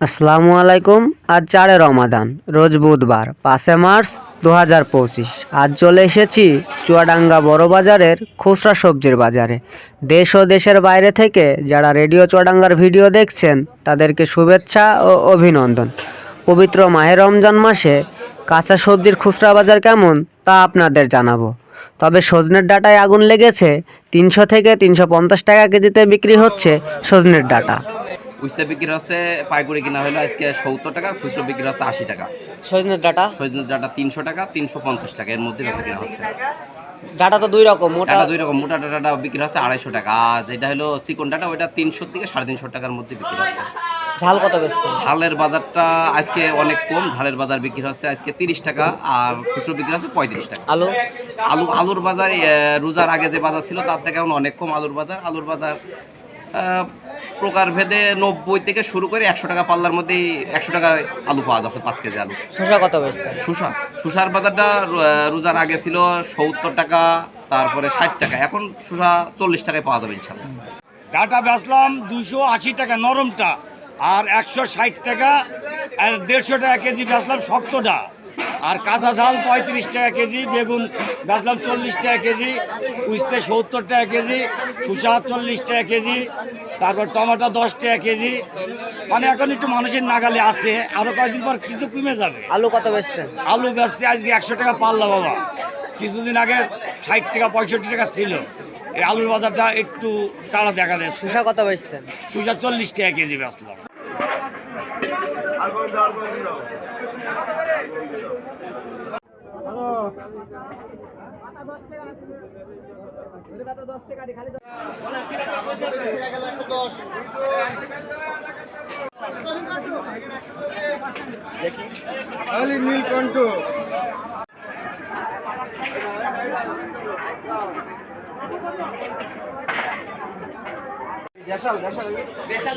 আসসালামু আলাইকুম। আজ চারে রমাদান, রোজ বুধবার, পাঁচে মার্চ দু হাজার পঁচিশ। আজ চলে এসেছি চুয়াডাঙ্গা বড় বাজারের খুচরা সবজির বাজারে। দেশ ও দেশের বাইরে থেকে যারা রেডিও চুয়াডাঙ্গার ভিডিও দেখছেন, তাদেরকে শুভেচ্ছা ও অভিনন্দন। পবিত্র মাহে রমজান মাসে কাঁচা সবজির খুচরা বাজার কেমন, তা আপনাদের জানাব। তবে সজনের ডাটায় আগুন লেগেছে, তিনশো থেকে তিনশো পঞ্চাশ টাকা কেজিতে বিক্রি হচ্ছে সজনের ডাটা। উস্তে বিক্রি হচ্ছে পাইকুড়ি কিনা হলো আজকে সত্তর টাকা খুচরো বিক্রি হচ্ছে আশি টাকা। সজনের ডাটা? সজনের ডাটা তিনশো টাকা তিনশো পঞ্চাশ টাকা এর মধ্যে বেচা কিনা হচ্ছে। ডাটা তো দুই রকম মোটা দুই রকম মোটা ডাটা বিক্রি হচ্ছে আড়াইশো টাকা আর যেটা হলো চিকন ডাটা ওইটা তিনশো থেকে সাড়ে তিনশো টাকার মধ্যে বিক্রি হচ্ছে। ঝাল কত বেচছেন ঝালের বাজারটা আজকে অনেক কম ঝালের বাজার বিক্রি হচ্ছে আজকে তিরিশ টাকা আর খুচরো বিক্রি হচ্ছে পঁয়ত্রিশ টাকা। আলু? আলু আলুর বাজার রোজার আগে যে বাজার ছিল তার থেকে এখন অনেক কম আলুর বাজার। আলুর বাজার প্রকারভেদে নব্বই থেকে শুরু করে একশো টাকা পাল্লার মধ্যেই একশো টাকা আলু পাওয়া যাচ্ছে পাঁচ কেজি আলু। শসা কত বেচছেন? শুষা শুষার বাজারটা রো- রোজার আগে ছিল সত্তর টাকা তারপরে ষাট টাকা। এখন শুষা চল্লিশ টাকায় পাওয়া যাবে ইনশাল্লাহ। ডাটা বেচলাম দুশো আশি টাকা নরমটা আর একশো ষাট টাকা আর দেড়শো টাকা কেজি বেচলাম শক্তটা। আর কাঁচা ঝাল পঁয়ত্রিশ টাকা কেজি বেগুন বেচলাম চল্লিশ টাকা কেজি উস্তে সত্তর টাকা কেজি শুষা চল্লিশ টাকা কেজি তারপর টমেটো দশ টাকা কেজি। মানে এখন একটু মানুষের নাগালে আছে আরও কয়েকদিন পর কিছু কমে যাবে। আলু কত বেচছেন? আলু বেচছে আজকে একশো টাকা পাল্লা বাবা। কিছুদিন আগে ষাট টাকা পঁয়ষট্টি টাকা ছিল। এই আলুর বাজারটা একটু চাড়া দেখা যাচ্ছে শসা কত বেচছেন? দুশো চল্লিশ টাকা কেজি বেচলাম খালি নীলকণ্ঠ দেশাল দেশাল দেশাল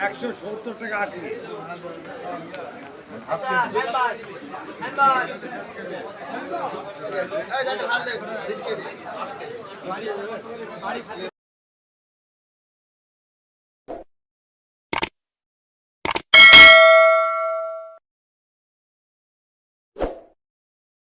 দাঁড়া সত্তর দে বিশ কেজি।